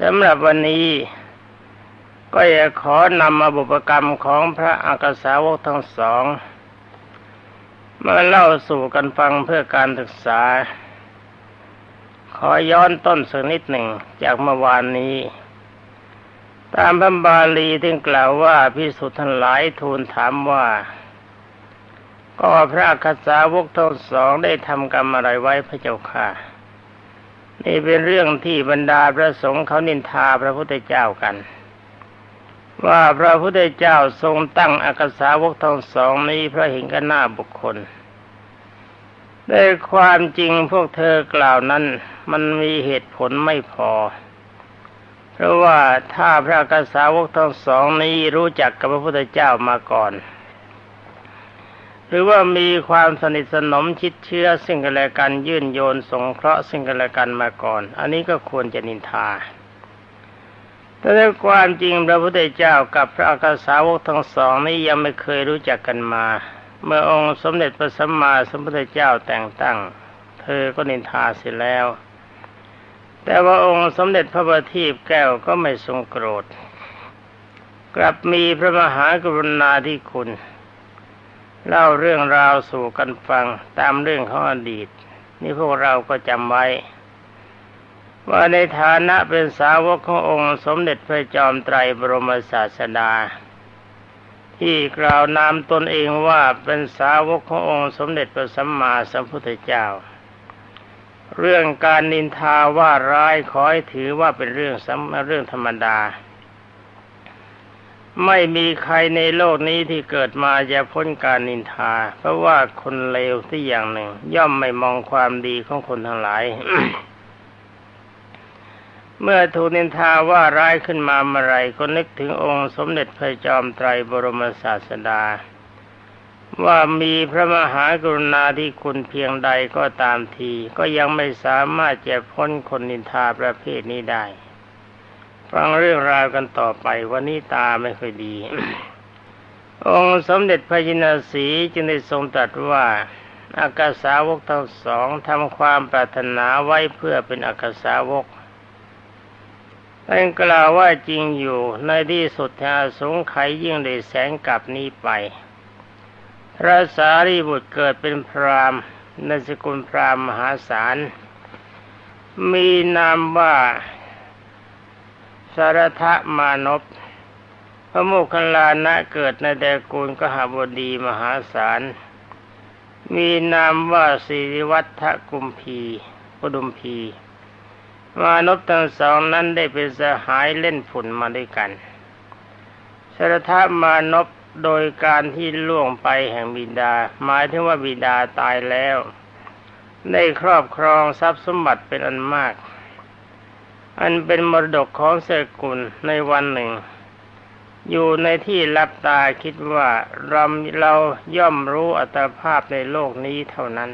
สำหรับวันนี้ก็จะขอนำอบุปกรรมของพระอักษาวกทั้งสองมาเล่าสู่กันฟังเพื่อการศึกษา ขอย้อนต้นสักนิดหนึ่งจากเมื่อวานนี้ ตามพระบาลีที่กล่าวว่าพิสุทธิ์ทั้งหลายทูลถามว่า ก็พระอักษาวกทั้งสองได้ทำกรรมอะไรไว้พระเจ้าค่ะ นี่เป็นเรื่องที่บรรดาพระสงฆ์เขานินทาพระพุทธเจ้ากัน ว่าพระพุทธเจ้าทรงตั้งอักษาวกทั้งสองนี้พระเห็นกันหน้าบุคคลได้ความจริงพวกเธอกล่าวนั้น มันมีเหตุผลไม่พอ เพราะว่าถ้าพระกษาวกทั้งสองนี้รู้จักกับพระพุทธเจ้ามาก่อน หรือว่ามีความสนิทสนมชิดเชื้อซึ่งกันและกันยื่นโยนสงเคราะห์ซึ่งกันและกันมาก่อน อันนี้ก็ควรจะนินทา แต่ในความจริงพระพุทธเจ้ากับพระอักษาวกทั้งสองนี้ยังไม่เคยรู้จักกันมา เมื่อองค์สมเด็จพระสัมมาสัมพุทธเจ้าแต่งตั้ง เธอก็นินทาเสียแล้ว แต่ว่าองค์สมเด็จพระบัณฑิตแก้วก็ไม่ทรงโกรธ กลับมีพระมหากรุณาธิคุณ เล่าเรื่องราวสู่กันฟังตามเรื่องของอดีต นี่พวกเราก็จำไว้ ว่าในฐานะเป็นสาวกขององค์สมเด็จพระจอมไตรบรมศาสดา ที่กล่าวนามตนเองว่าเป็นสาวกขององค์สมเด็จพระสัมมาสัมพุทธเจ้า เรื่องการนินทาว่าร้ายขอให้ถือว่าเป็นเรื่องสำเรื่องธรรมดา ไม่มีใครในโลกนี้ที่เกิดมาจะพ้นการนินทา เพราะว่าคนเลวที่อย่างหนึ่ง ย่อมไม่มองความดีของคนทั้งหลาย เมื่อถูกนินทาว่าร้ายขึ้นมาเมื่อไรก็นึกถึงองค์สมเด็จพระจอมไตรบรมศาสดา ว่ามีพระมหากรุณาธิคุณเพียงใดก็ตามที ก็ยังไม่สามารถจะพ้นคนนินทาประเภทนี้ได้ ฟังเรื่องราวกันต่อไปวันนี้ตาไม่ค่อยดี องค์สมเด็จพระจินาสีจึงได้ทรงตรัสว่าอากาสาวกทั้งสองทำความปรารถนาไว้เพื่อเป็นอากาสาวกท่านกล่าวว่าจริงอยู่ในที่สุดแห่งสงไขยยิ่งได้แสงกลับนี้ไป พระสารีบุตรเกิดเป็นพราหมณ์ในสกุลพราหมณ์มหาศาล มีนามว่า สารทะมานพพระโมคคัลลานะเกิดในแดกูลกหบดีมหาศาล มีนามว่าสิริวัฒกุมพีกุดุมพี มานพทั้งสองนั้นได้เป็นสหายเล่นฝุ่นมาด้วยกันสารทะมานพโดยการที่ล่วงไปแห่งบิดา หมายถึงว่าบิดาตายแล้ว ได้ครอบครองทรัพย์สมบัติเป็นอันมาก อันเป็นมรดกของเสกุลในวันหนึ่ง อยู่ในที่รับตาคิดว่าเราเราย่อมรู้อัตภาพในโลกนี้เท่านั้น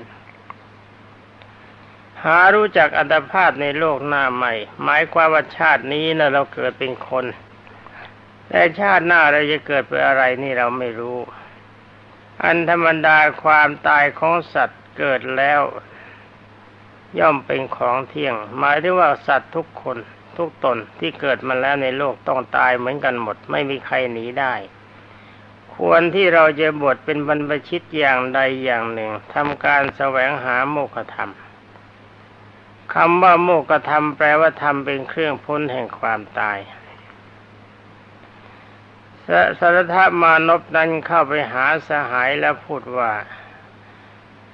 หารู้จักอัตภาพในโลกหน้าใหม่ หมายความว่าชาตินี้นะเราเกิดเป็นคน แต่ชาติหน้าเราจะเกิดเป็นอะไรนี่เราไม่รู้ อันธรรมดาความตายของสัตว์เกิดแล้ว ย่อมเป็นของเที่ยง หมายถึงว่าสัตว์ทุกคนทุกตนที่เกิดมาแล้วในโลกต้องตายเหมือนกันหมด ไม่มีใครหนีได้ ควรที่เราจะบวชเป็นบรรพชิตอย่างใดอย่างหนึ่งทำการแสวงหาโมกขธรรมคำว่าโมกขธรรมแปลว่าธรรมเป็นเครื่องพ้นแห่งความตายสสารธมานพนั้นเข้าไปหาสหายแล้วพูดว่า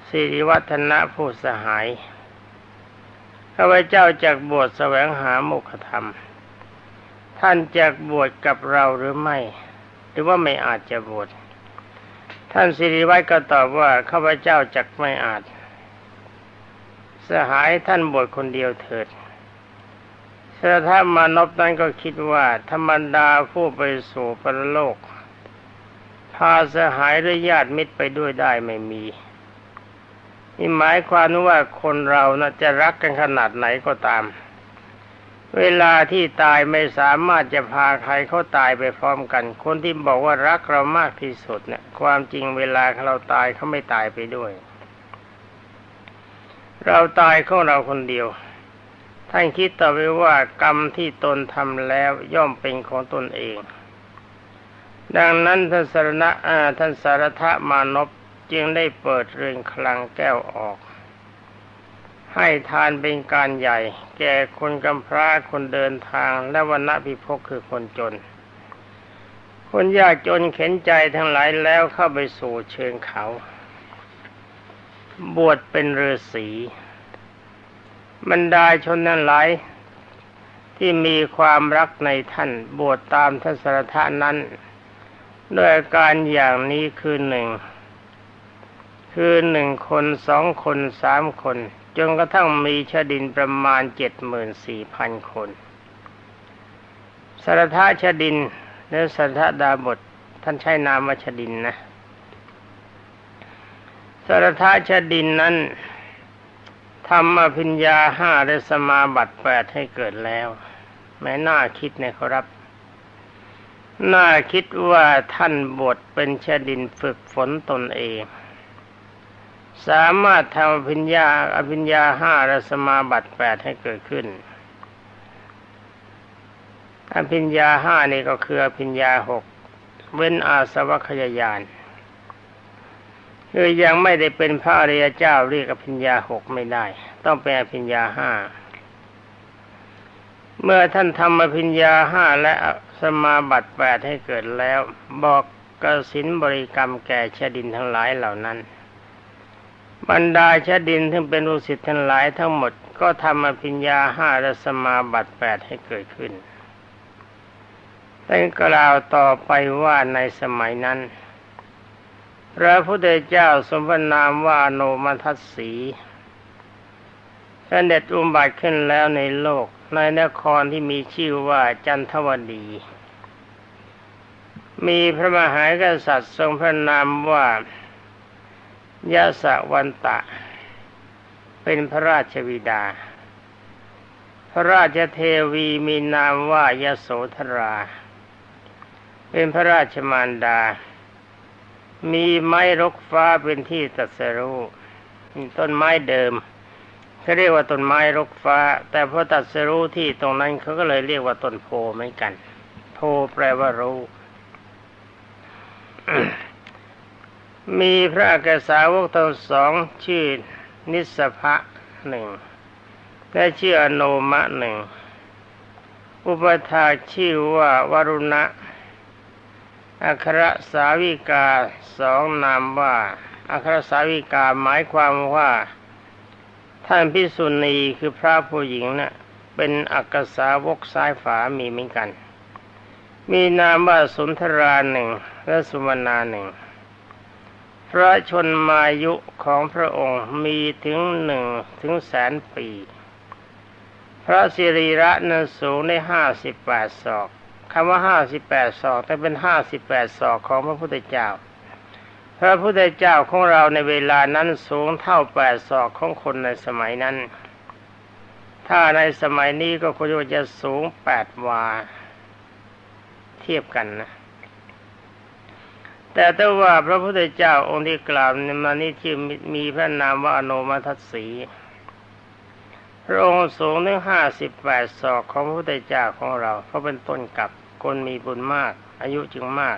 สิริวัฒนะผู้สหาย ข้าพเจ้าจากบวชแสวงหาโมกขธรรม ท่านจากบวชกับเราหรือไม่ หรือว่าไม่อาจจะบวชท่านสิริวัฒก็ตอบว่าข้าพเจ้าจักไม่อาจ สหายท่านบวชคนเดียวเถิดสรทมานพนั้นก็คิดว่าธรรมดาผู้ไปสู่ปรโลก พาสหายหรือญาติมิตรไปด้วยได้ไม่มี นี่หมายความว่าคนเรานะ่ะจะรักกันขนาดไหนก็ตาม เวลาที่ตายไม่สามารถจะพาใครเขาตายไปพร้อมกัน คนที่บอกว่ารักเรามากที่สุดเนี่ย ความจริงเวลาเราตายเขาไม่ตายไปด้วย เราตายของเราคนเดียวท่านคิดต่อไปว่ากรรมที่ตนทำแล้วย่อมเป็นของตนเอง ดังนั้นท่านสารณะท่านสารทะมานพ จึงได้เปิดเรือนคลังแก้วออก ให้ทานเป็นการใหญ่ แก่คนกำพร้าคนเดินทางและวันณะพิภพคือคนจน คนยากจนเข็นใจทั้งหลายแล้วเข้าไปสู่เชิงเขา บวชเป็นฤาษีบรรดาชนนั้นหลายที่มีความรักในท่านบวชตามท่านสารทะนั้น ด้วยการอย่างนี้คือหนึ่ง คือหนึ่งคนสองคนสามคน จนกระทั่งมีชดินประมาณเจ็ดหมื่นสี่พันคนสารทะชดินและสารทดาบทท่านใช้นามวชดินนะสารทะชดินนั้นทำอภิญญาห้าและสมาบัติแปดให้เกิดแล้ว แม้น่าคิดนะครับ น่าคิดว่าท่านบทเป็นชดินฝึกฝนตนเอง สามารถทำอภิญญาอภิญญาห้าและสมาบัติแปดให้เกิดขึ้น อภิญญาห้านี่ก็คืออภิญญาหกเว้นอาสวัคยายานคือยังไม่ได้เป็นพระอริยเจ้าเรียกอภิญญาหกไม่ได้ ต้องเป็นอภิญญาห้าเมื่อท่านทำอภิญญาห้าและสมาบัติแปดให้เกิดแล้ว บอกกสินบริกรรมแก่ชดินทั้งหลายเหล่านั้น บรรดาชาดินที่เป็นอุสิทธิ์ทั้งหลายทั้งหมด ก็ทำอภิญญาห้าและสมาบัติแปดให้เกิดขึ้นแต่กล่าวต่อไปว่าในสมัยนั้น พระพุทธเจ้าสมพนามว่าโนมัทัสสีเสด็จอุบัติขึ้นแล้วในโลกในนครที่มีชื่อว่าจันทวดี มีพระมหากษัตริย์ทรงพระนามว่า ยาสวันตะ เป็นพระราชวิดา พระราชเทวีมีนามว่ายโสธรา เป็นพระราชมารดา มีไม้รกฟ้าเป็นที่ตัดสรู้ต้นไม้เดิมเขาเรียกว่าต้นไม้รกฟ้า แต่พอตัดสรู้ที่ตรงนั้นเขาก็เลยเรียกว่าต้นโพเหมือนกัน โพแปลว่ารู้ มีพระอักษาวกทั้งสองชื่อนิสภะหนึ่งและชื่ออโนมะหนึ่ง อุปถาชื่อว่าวรุณะ อัครสาวิกาสองนามว่า อัครสาวิกาหมายความว่า ท่านพิสุณีคือพระผู้หญิงนะ่ะเป็นอักษาวกซ้ายฝามีเหมือนกัน มีนามว่าสุนทราหนึ่งและสุวรรณาหนึ่ง พระชนมายุของพระองค์มีถึงหนึ่งถึงแสนปี พระสิริระนั้นสูงได้ห้าสิบแปดศอกคำว่าห้าสิบแปดศอกแต่เป็นห้าสิบแปดศอกของพระพุทธเจ้า พระพุทธเจ้าของเราในเวลานั้นสูงเท่าแปดศอกของคนในสมัยนั้น ถ้าในสมัยนี้ก็ควรจะสูงแปดวา เทียบกันนะ แต่ถ้าว่าพระพุทธเจ้าองค์ที่กล่าวในมานี้ที่มีพระนามว่าอนุมัติสีพระองค์สูงถึงห้าสิบแปดศอกของพระพุทธเจ้าของเราเขาเป็นต้นกับคนมีบุญมาก อายุจึงมาก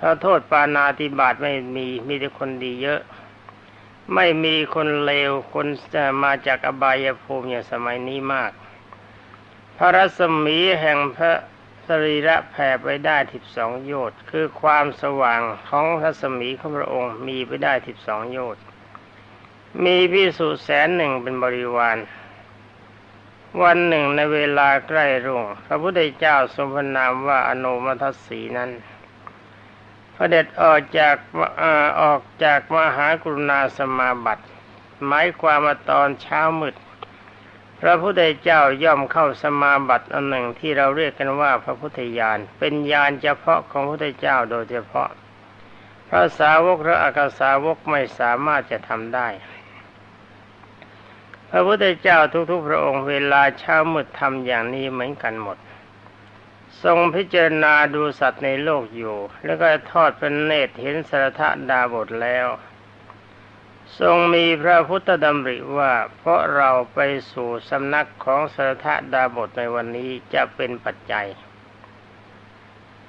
ถ้าโทษปานาติบาตไม่มีมีแต่คนดีเยอะ ไม่มีคนเลวคนจะมาจากอบายภูมิอย่างสมัยนี้มาก พระรัศมีแห่งพระ สรีระแผ่ไปได้ทิบสองโยชน์คือความสว่างของรัศมีของพระองค์มีไปได้ทิบสองโยชน์มีพิสุแสนหนึ่งเป็นบริวาร วันหนึ่งในเวลาใกล้รุ่ง พระพุทธเจ้าทรงพระนามว่าอนุมัติสีนั้นพระเด็จออกจากออกจากมหากรุณาสมาบัติ หมายความว่าตอนเช้ามืด พระพุทธเจ้าย่อมเข้าสมาบัติอันหนึ่งที่เราเรียกกันว่าพระพุทธญาณเป็นญาณเฉพาะของพระพุทธเจ้าโดยเฉพาะ พระสาวกและอากาสาวกไม่สามารถจะทำได้ พระพุทธเจ้าทุกๆ พระองค์เวลาเช้ามืดทำอย่างนี้เหมือนกันหมด ทรงพิจารณาดูสัตว์ในโลกอยู่ แล้วก็ทอดพระเนตรเห็นสารทะดาบทแล้ว ทรงมีพระพุทธดำริว่าเพราะเราไปสู่สำนักของสรทดาบทในวันนี้จะเป็นปัจจัย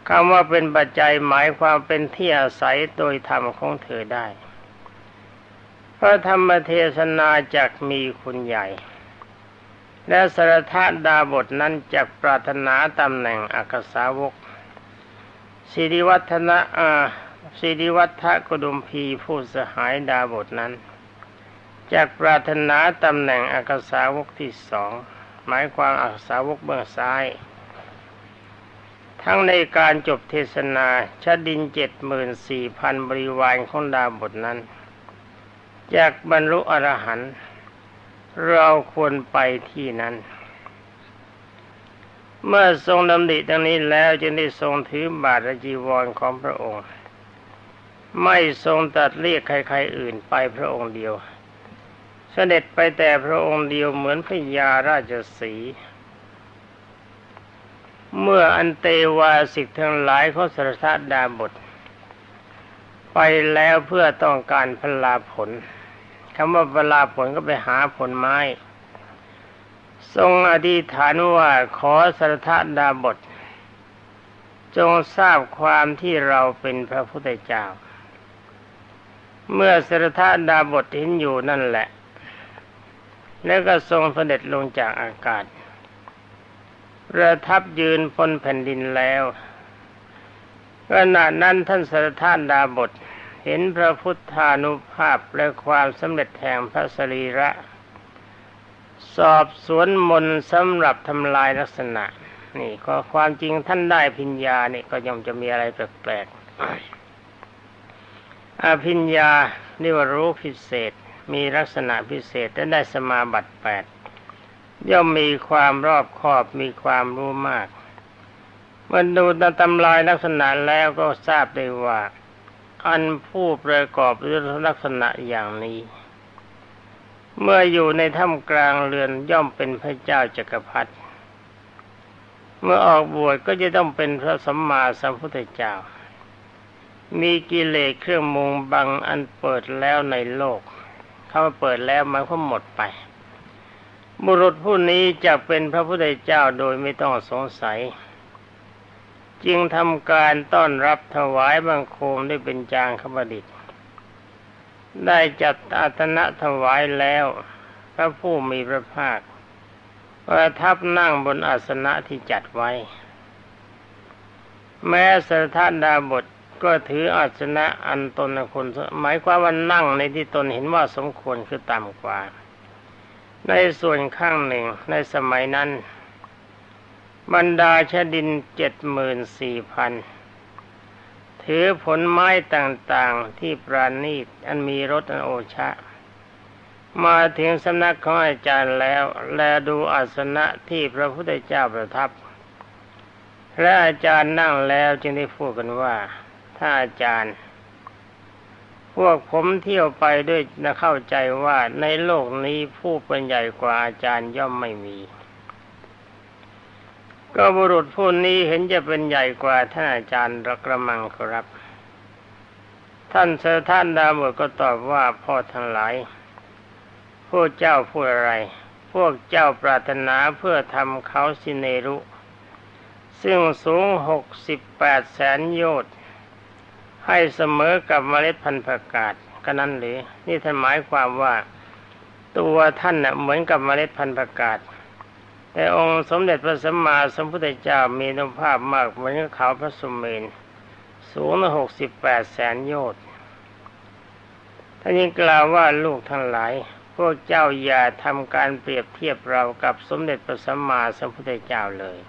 คำว่าเป็นปัจจัยหมายความเป็นที่อาศัยโดยธรรมของเธอได้ พระธรรมเทศนาจักมีคุณใหญ่ และสรทดาบทนั้นจักปรารถนาตำแหน่งอักษาวกสิริวัฒนะอา สิริวัฒน์กุดุมพีผู้สหายดาบทนั้นจากปรารถนาตำแหน่งอักษาวกที่สองหมายความอักษาวกเบื้องซ้าย ทั้งในการจบเทศนาชดินเจ็ดหมื่นสี่พันบริวารของดาบทนั้นจากบรรลุอรหันต์เราควรไปที่นั้น เมื่อทรงดำริดังนี้แล้วจึงได้ทรงถือบาทจีวรของพระองค์ ไม่ทรงตัดเรียกใครๆอื่นไปพระองค์เดียว เสด็จไปแต่พระองค์เดียวเหมือนพญาราชสีเมื่ออันเตวาสิกทั้งหลายเขาสรทดาบท ไปแล้วเพื่อต้องการพลาผลคำว่าพลาผลก็ไปหาผลไม้ ทรงอธิษฐานว่าขอสรทดาบท จงทราบความที่เราเป็นพระพุทธเจ้า เมื่อสรทดาบทเห็นอยู่นั่นแหละ แล้วก็ทรงเสด็จลงจากอากาศ ประทับยืนบนแผ่นดินแล้วขณะนั้นท่านสรทานดาบทเห็นพระพุทธานุภาพและความสำเร็จแห่งพระสรีระ สอบสวนมนสำหรับทำลายลักษณะ นี่ก็ความจริงท่านได้พิญญานี่ก็ย่อมจะมีอะไรแปลกๆ อภิญญานี่ว่ารู้พิเศษ มีลักษณะพิเศษและได้สมาบัติแปดย่อมมีความรอบคอบมีความรู้มาก เมื่อดูตำลายลักษณะแล้วก็ทราบได้ว่า อันผู้ประกอบด้วยลักษณะอย่างนี้ เมื่ออยู่ในถ้ำกลางเรือนย่อมเป็นพระเจ้าจักรพรรดิเมื่อออกบวชก็จะต้องเป็นพระสัมมาสัมพุทธเจ้า มีกิเลสเครื่องมุงบังอันเปิดแล้วในโลก เข้ามาเปิดแล้วมันก็หมดไป บุรุษผู้นี้จะเป็นพระพุทธเจ้าโดยไม่ต้องสงสัย จึงทำการต้อนรับถวายบังคมได้เป็นจางขบดิษฐ์ได้จัดอาตนะถวายแล้ว พระผู้มีพระภาคประทับนั่งบนอาสนะที่จัดไว้ แม้สถานดาบท ก็ถืออาสนะอันตนคนหมายความว่านั่งในที่ตนเห็นว่าสมควรคือต่ำกว่า ในส่วนข้างหนึ่งในสมัยนั้น บรรดาชดินเจ็ดหมื่นสี่พันถือผลไม้ต่างๆที่ปราณีตอันมีรสอันโอชะ มาถึงสำนักของอาจารย์แล้ว แลดูอาสนะที่พระพุทธเจ้าประทับ และอาจารย์นั่งแล้วจึงได้พูดกันว่า ถ้าอาจารย์ พวกผมเที่ยวไปด้วยนะเข้าใจว่าในโลกนี้ผู้เป็นใหญ่กว่าอาจารย์ย่อมไม่มี ก็บุรุษผู้นี้เห็นจะเป็นใหญ่กว่าท่านอาจารย์ระกระมังครับ ท่านเสท่านดาวก็ตอบว่าพ่อทั้งหลายพวกเจ้าพูดอะไร พวกเจ้าปรารถนาเพื่อทำเขาสิเนรุ ซึ่งสูงหกสิบแปดแสนโยชน์ ให้เสมอกับเมล็ดพันธุ์ผักกาดก็นั้นหรือ นี่ท่านหมายความว่า ตัวท่านเน่ะเหมือนกับเมล็ดพันธุ์ผักกาดแต่องค์สมเด็จพระสัมมาสัมพุทธเจ้ามีนุภาพมากเหมือนกับเขาพระสุเมนสูงหกสิบแปดแสนโยชน์ท่านยังกล่าวว่าลูกทั้งหลาย พวกเจ้าอย่าทำการเปรียบเทียบเรากับสมเด็จพระสัมมาสัมพุทธเจ้าเลย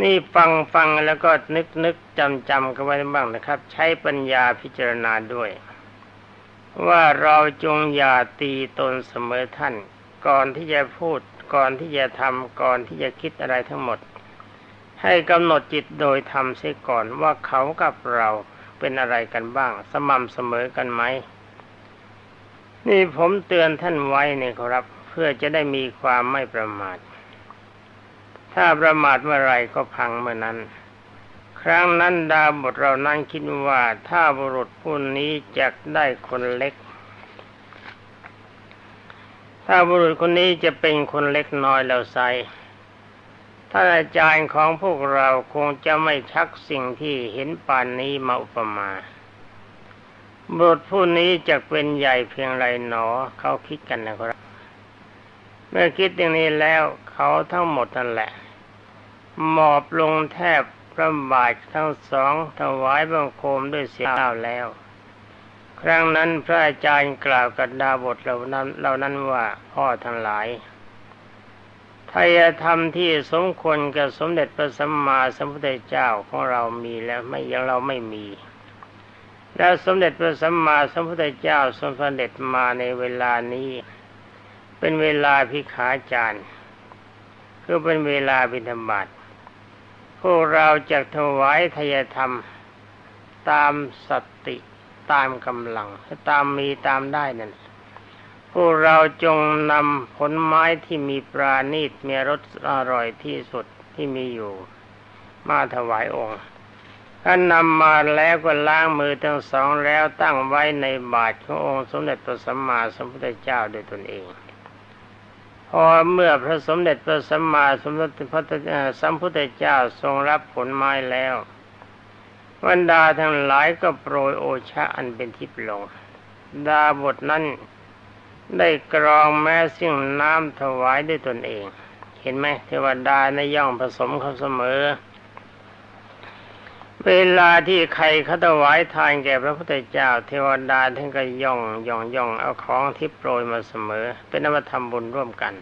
นี่ฟังฟังแล้วก็นึกนึกจำจำกันไว้บ้างนะครับ ใช้ปัญญาพิจารณาด้วย ว่าเราจงอย่าตีตนเสมอท่าน ก่อนที่จะพูดก่อนที่จะทำก่อนที่จะคิดอะไรทั้งหมด ให้กำหนดจิตโดยทำเสียก่อนว่าเขากับเราเป็นอะไรกันบ้าง สม่ำเสมอกันไหม นี่ผมเตือนท่านไว้นี่ครับ เพื่อจะได้มีความไม่ประมาท ถ้าประมาทเมื่อไรก็พังเมื่อนั้น ครั้งนั้นดาบทเรานั้นคิดว่าถ้าบุรุษผู้นี้จะได้คนเล็ก ถ้าบุรุษคนนี้จะเป็นคนเล็กน้อยแล้วไซท่านอาจารย์ของพวกเราคงจะไม่ชักสิ่งที่เห็นป่านนี้มาอุปมาบุตรผู้นี้จะเป็นใหญ่เพียงไรหนอ เขาคิดกันนะครับ เมื่อคิดอย่างนี้แล้วเขาทั้งหมดนั่นแหละ หมอบลงแทบพระบาททั้งสองถวายบังคมด้วยเสียงเล่าแล้ว ครั้งนั้นพระอาจารย์กล่าวกับดาบทเหล่านั้นเหล่านั้นว่าพ่อทั้งหลายทายธรรมที่สมควรกับสมเด็จพระสัมมาสัมพุทธเจ้าของเรามีแล้วไม่ยังเราไม่มี แล้วสมเด็จพระสัมมาสัมพุทธเจ้าทรงเสด็จมาในเวลานี้ เป็นเวลาพิขาจารย์คือเป็นเวลาบิณฑบาต พวกเราจะถวายทายธรรม ตามสติตามกำลังตามมีตามได้นั่นพวกเราจงนำผลไม้ที่มีปราณีตมีรสอร่อยที่สุดที่มีอยู่ มาถวายองค์ท่านนำมาแล้วก็ล้างมือทั้งสองแล้วตั้งไว้ในบาตรขององค์สมเด็จพระสัมมาสัมพุทธเจ้าโดยตนเอง พอเมื่อพระสมเด็จพระสัมมาสัมพุทธสัมพุทธเจ้าทรงรับผลไม้แล้วบรรดาทั้งหลายก็โปรยโอชะอันเป็นทิพย์ลง ดาบทนั้นได้กรองแม้สิ่งน้ำถวายด้วยตนเอง เห็นไหมเทวดาในย่องผสมเขาเสมอ เวลาที่ใครเขาถวายทานแก่พระพุทธเจ้า เทวดาท่านก็ย่องย่องย่องเอาของที่โปรยมาเสมอ เป็นนวัตธรรมบุญร่วมกัน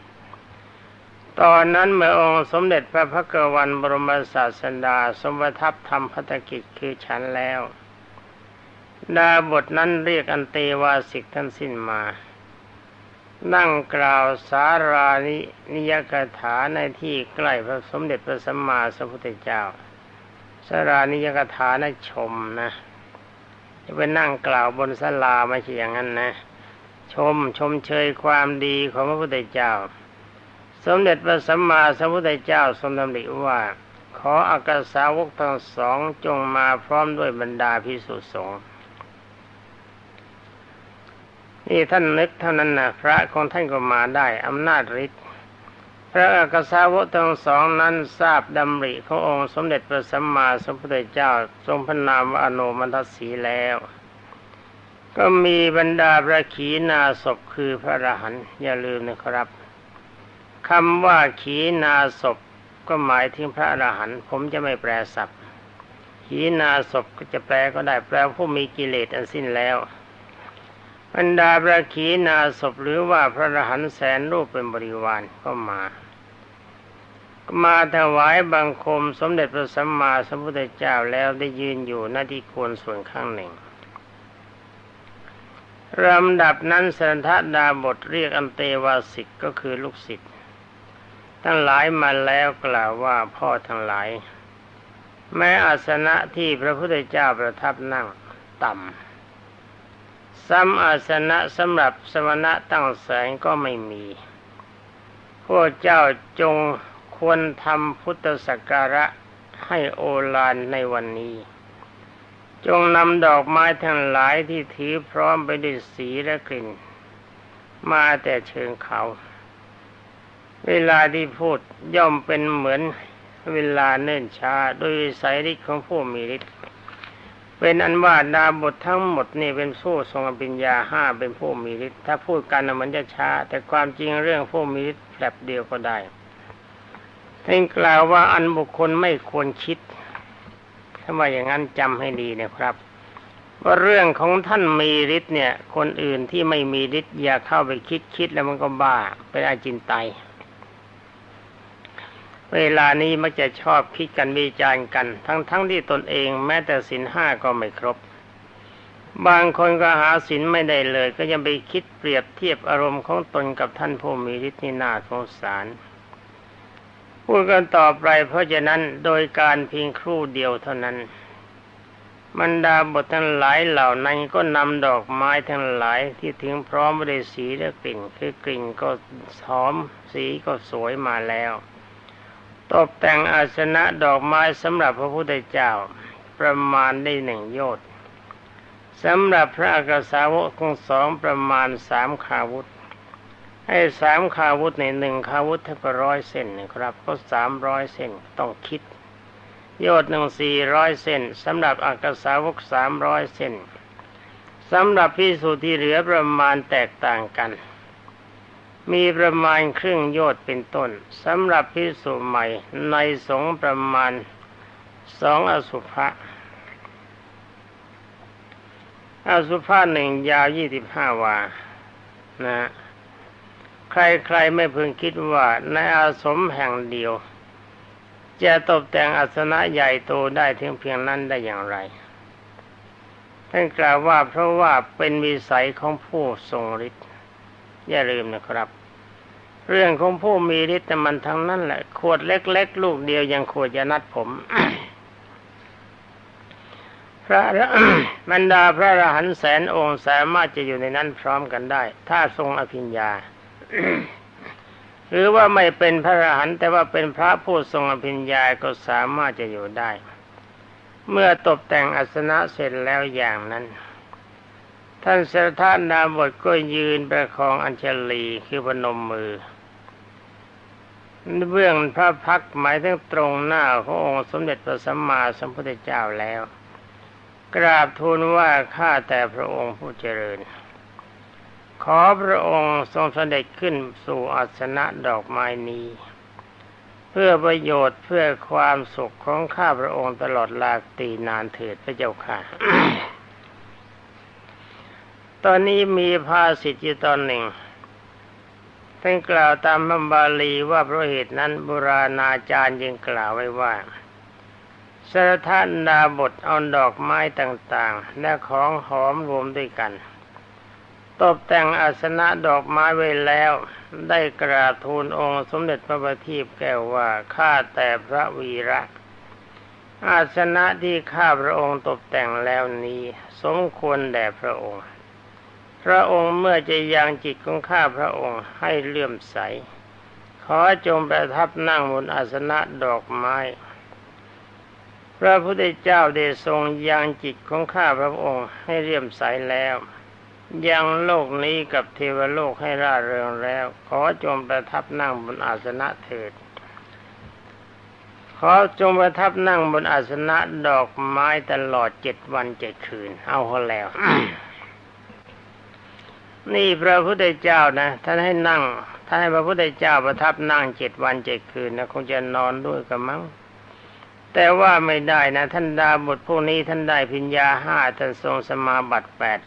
ตอนนั้นเมื่อองค์สมเด็จพระพักวันบรมศาสดา สมบัติทำพัฒกิจคือฉันแล้ว ดาบทนั้นเรียกอันเตวาสิกท่านสิ้นมา นั่งกล่าวสารานินิยกถาในที่ใกล้พระสมเด็จพระสัมมาสัมพุทธเจ้า สรานิยกถานะชมนะจะไปนั่งกล่าวบนศาลาไม่ใช่อย่างนั้นนะ ชมชมเชยความดีของพระพุทธเจ้า สมเด็จพระสัมมาสัมพุทธเจ้าทรงดำริว่า ขออากาสาวกทั้งสองจงมาพร้อมด้วยบรรดาพิสุสงฆ์นี่ท่านนึกเท่านั้นนะพระของท่านก็มาได้อำนาจฤทธิ์ พระอักษาวกทั้งสองนั้นทราบดำริขององค์สมเด็จพระสัมมาสัมพุทธเจ้าทรงพระนามว่าอนุมันทสีแล้ว ก็มีบรรดาพระขีณาศพคือพระอรหันต์อย่าลืมนะครับคำว่าขีณาศพก็หมายถึงพระอรหันต์ผมจะไม่แปลศัพท์ขีณาศพก็จะแปลก็ได้แปลผู้มีกิเลสอันสิ้นแล้ว บรรดาพระขีณาศพหรือว่าพระรหันแสนรูปเป็นบริวารก็มา มาถวายบังคมสมเด็จพระสัมมาสัมพุทธเจ้าแล้วได้ยืนอยู่หน้าที่ควรส่วนข้างหนึ่งลำดับนั้นสันทดาบทเรียกอันเตวาสิกก็คือลูกศิษย์ทั้งหลายมาแล้วกล่าวว่าพ่อทั้งหลาย แม้อาสนะที่พระพุทธเจ้าประทับนั่งต่ำ ซ้ำอาสนะสำหรับสมณะตั้งแสงก็ไม่มี พวกเจ้าจงควรทำพุทธสักการะให้โอฬารในวันนี้ จงนำดอกไม้ทั้งหลายที่ถือพร้อมไปด้วยสีและกลิ่น มาแต่เชิงเขา เวลาที่พูดย่อมเป็นเหมือนเวลาเนิ่นช้าโดยสายฤทธิ์ของผู้มีฤทธิ์ เป็นอันว่าดาบททั้งหมดนี่เป็นผู้ทรงอภิญญาห้าเป็นผู้มีฤทธิ์ถ้าพูดกันมันจะช้า แต่ความจริงเรื่องผู้มีฤทธิ์แบบเดียวก็ได้ท่านกล่าวว่าอันบุคคลไม่ควรคิดถ้าว่าอย่างนั้นจำให้ดีนะครับ ว่าเรื่องของท่านมีฤทธิ์เนี่ย คนอื่นที่ไม่มีฤทธิ์อย่าเข้าไปคิดคิดแล้วมันก็บ้าเป็นอาจินไตย เวลานี้มักจะชอบคิดกันวิจารณ์กัน ทั้งๆทที่ตนเองแม้แต่สินห้าก็ไม่ครบ บางคนก็หาสินไม่ได้เลย ก็ยังไปคิดเปรียบเทียบอารมณ์ของตนกับท่านผู้มีฤทธิ์นี่นาสงสารพูดกันต่อไปเพราะฉะนั้นโดยการเพียงครู่เดียวเท่านั้นบรรดาบททั้งหลายเหล่านั้นก็นำดอกไม้ทั้งหลายที่ถึงพร้อมด้วยสีและกลิ่น คือกลิ่นก็หอมสีก็สวยมาแล้ว ตกแต่งอาสนะดอกไม้สำหรับพระพุทธเจ้าประมาณได้หนึ่งโยชน์สำหรับพระอักษาวกของสองประมาณสามขาวุธ ให้สามขาวุธในหนึ่งขาวุธเท่ากับร้อยเส้นนะครับก็สามร้อยเส้นต้องคิด โยชน์หนึ่งสี่ร้อยเส้นสำหรับอักษาวกสามร้อยเส้นสำหรับพิสูจน์ที่เหลือประมาณแตกต่างกัน มีประมาณครึ่งโยชน์เป็นต้นสำหรับพิสูจน์ใหม่ในสงประมาณสองอสุภะอสุภะหนึ่งยาวยี่สิบห้าวา นะ ใครๆไม่พึงคิดว่าในอาสมแห่งเดียว จะตกแต่งอัสนะใหญ่โตได้ถึงเพียงนั้นได้อย่างไรท่านกล่าวว่าเพราะว่าเป็นวิสัยของผู้ทรงฤทธิ์ อย่าลืมนะครับ เรื่องของผู้มีฤทธิ์มันทั้งนั้นแหละขวดเล็กๆลูกเดียวยังขวดจะนัดผมพระบรรดาพระอรหันต์แสนองค์สามารถจะอยู่ในนั้นพร้อมกันได้ ถ้าทรงอภิญญาหรือว่าไม่เป็นพระอรหันต์แต่ว่าเป็นพระผู้ทรงอภิญญาก็สามารถจะอยู่ได้ เมื่อตกแต่งอัสนะเสร็จแล้วอย่างนั้น ท่านเสรทานดาบทก็ยืนประคองอัญชลีคือพนมมือ เบื้องพระพักตร์หมายถึงตรงหน้าขององค์สมเด็จพระสัมมาสัมพุทธเจ้าแล้ว กราบทูลว่าข้าแต่พระองค์ผู้เจริญ ขอพระองค์ทรงเสด็จขึ้นสู่อาสนะดอกไม้นี้ เพื่อประโยชน์เพื่อความสุขของข้าพระองค์ตลอดลากตีนานเถิดพระเจ้าค่ะ ตอนนี้มีภาสิทธิตอนหนึ่งท่านกล่าวตามพระบาลีว่าเพราะเหตุนั้นบุราณาจารย์ยังกล่าวไว้ว่าสารทานดาบทเอาดอกไม้ต่างๆ และของหอมรวมด้วยกันตกแต่งอาสนะดอกไม้ไว้แล้ว ได้กราบทูลองค์สมเด็จพระบัณฑิตแก้วว่าข้าแต่พระวีระ อาสนะที่ข้าพระองค์ตกแต่งแล้วนี้ สมควรแด่พระองค์ พระองค์เมื่อจะยังจิตของข้าพระองค์ให้เลื่อมใส ขอจงประทับนั่งบนอาสนะดอกไม้ พระพุทธเจ้าได้ทรงยังจิตของข้าพระองค์ให้เลื่อมใสแล้วยังโลกนี้กับเทวโลกให้ร่าเริงแล้ว ขอจงประทับนั่งบนอาสนะเถิด ขอจงประทับนั่งบนอาสนะดอกไม้ตลอดเจ็ดวันเจ็ดคืน เอาเขาแล้ว นี่พระพุทธเจ้านะท่านให้นั่งท่านให้พระพุทธเจ้าประทับนั่งเจ็ดวันเจ็ดคืนนะคงจะนอนด้วยกันมั้งแต่ว่าไม่ได้นะ ท่านดาบทพวกนี้ท่านได้พิญญาห้าท่านทรงสมาบัติแปด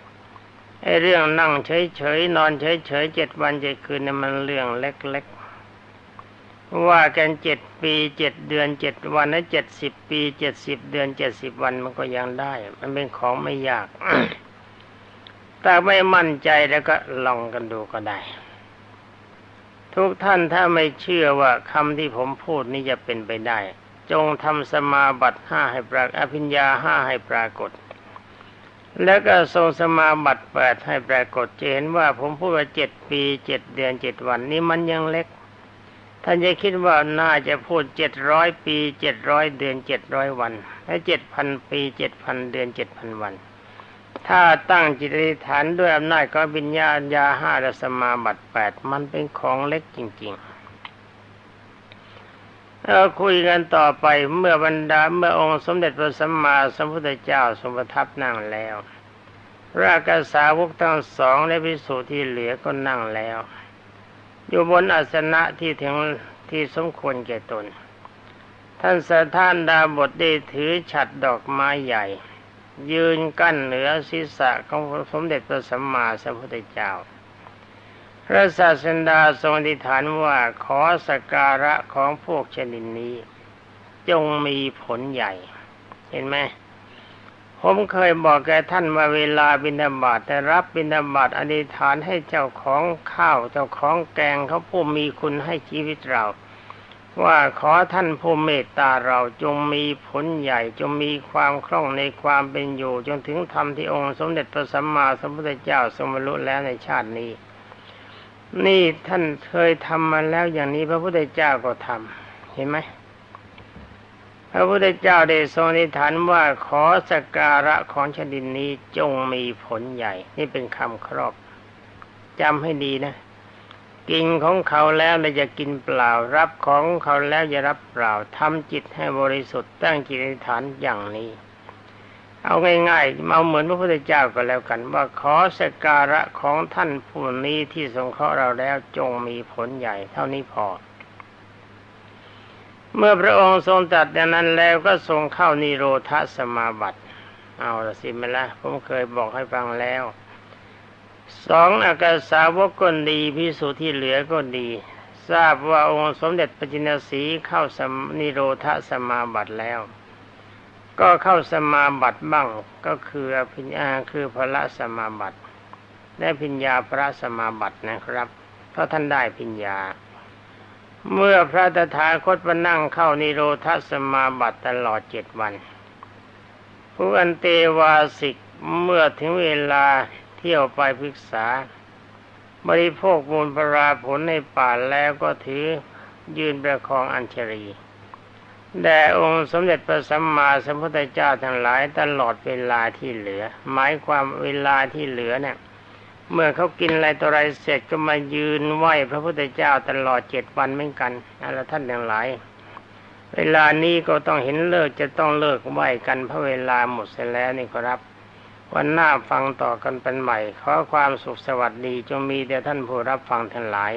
ไอเรื่องนั่งเฉยๆนอนเฉยๆเจ็ดวันเจ็ดคืนเนี่ยมันเรื่องเล็กๆว่ากันเจ็ดปีเจ็ดเดือนเจ็ดวันนะเจ็ดสิบปีเจ็ดสิบเดือนเจ็ดสิบวันมันก็ยังได้ มันเป็นของไม่ยาก แต่ไม่มั่นใจแล้วก็ลองกันดูก็ได้ ทุกท่านถ้าไม่เชื่อว่าคำที่ผมพูดนี้จะเป็นไปได้ จงทำสมาบัติห้าให้ปรากอภิญญาห้าให้ปรากฏ แล้วก็ทรงสมาบัติแปดให้ปรากฏจะเห็นว่าผมพูดว่าเจ็ดปีเจ็ดเดือนเจ็ดวันนี้มันยังเล็กท่านจะคิดว่าน่าจะพูดเจ็ดร้อยปีเจ็ดร้อยเดือนเจ็ดร้อยวัน และเจ็ดพันปีเจ็ดพันเดือนเจ็ดพันวัน ถ้าตั้งจิตอธิษฐานด้วยอำนาจของวิญญาณญาห้าและสมาบัติแปดมันเป็นของเล็กจริง ๆเราคุยกันต่อไปเมื่อบรรดาเมื่อองค์สมเด็จพระสัมมาสัมพุทธเจ้าทรงประทับนั่งแล้วระกษาวกทั้งสองและพิสูจน์ที่เหลือก็นั่งแล้ว อยู่บนอาสนะที่ถึงที่สมควรแก่ตน ท่านสถานดาบทได้ถือฉัดดอกไม้ใหญ่ ยืนกั้นเหนือศีรษะของสมเด็จพระสัมมาสัมพุทธเจ้า พระศาสดาทรงอธิษฐานว่าขอสการะของพวกชนิดนี้ จงมีผลใหญ่ เห็นไหมผมเคยบอกแกท่านว่าเวลาบิณฑบาตแต่รับบิณฑบาตอธิษฐานให้เจ้าของข้าวเจ้าของแกงเขาผู้มีคุณให้ชีวิตเรา ว่าขอท่านผู้เมตตาเราจงมีผลใหญ่จงมีความคล่องในความเป็นอยู่จนถึงธรรมที่องค์สมเด็จพระสัมมาสัมพุทธเจ้าทรงบรรลุแล้วในชาตินี้ นี่ท่านเคยทำมาแล้วอย่างนี้พระพุทธเจ้าก็ทำเห็นไหมพระพุทธเจ้าได้ทรงอธิษฐานว่าขอสการะของชนินนี้จงมีผลใหญ่ นี่เป็นคำครอบจำให้ดีนะ กินของเขาแล้วเราจะกินเปล่า รับของเขาแล้วจะรับเปล่าทำจิตให้บริสุทธิ์ตั้งจิตอธิษฐานอย่างนี้ เอาง่ายๆเอาเหมือนพระพุทธเจ้าก็แล้วกัน ว่าขอสการะของท่านผู้นี้ที่สงเคราะห์เราแล้วจงมีผลใหญ่เท่านี้พอ เมื่อพระองค์ทรงตรัสอย่างนั้นแล้วก็ทรงเข้านิโรธสมาบัติ เอาละสิมาละผมเคยบอกให้ฟังแล้ว สองอากาสาวกก็ดีพิสุที่เหลือก็ดี ทราบว่าองค์สมเด็จพระจินสีเข้าสมนิโรธสมาบัติแล้ว ก็เข้าสมาบัติบ้างก็คืออภิญญาคือพระสมาบัติได้พิญญาพระสมาบัตินะครับ เพราะท่านได้พิญญา เมื่อพระตถาคตมานั่งเข้านิโรธสมาบัติตลอดเจ็ดวัน ผู้อันเตวาสิกเมื่อถึงเวลา ที่ยวไปศึกษา บริโภคมูลปราผลในป่าแล้วก็ถือยืนประคองอัญชรีแด่องค์สมเด็จพระสัมมาสัมพุทธเจ้าทั้งหลายตลอดเวลาที่เหลือ หมายความเวลาที่เหลือเนี่ย เมื่อเขากินอะไรต่ออะไรเสร็จก็มายืนไหวพระพุทธเจ้าตลอดเจ็ดวันเหมือนกันนั่นละท่านทั้งหลาย เวลานี้ก็ต้องเห็นเลิกจะต้องเลิกไหวกันเพราะเวลาหมดเสียแล้วนี่ครับ วันหน้าฟังต่อกันเป็นใหม่ ขอความสุขสวัสดีจงมีแด่ท่านผู้รับฟังทั้งหลาย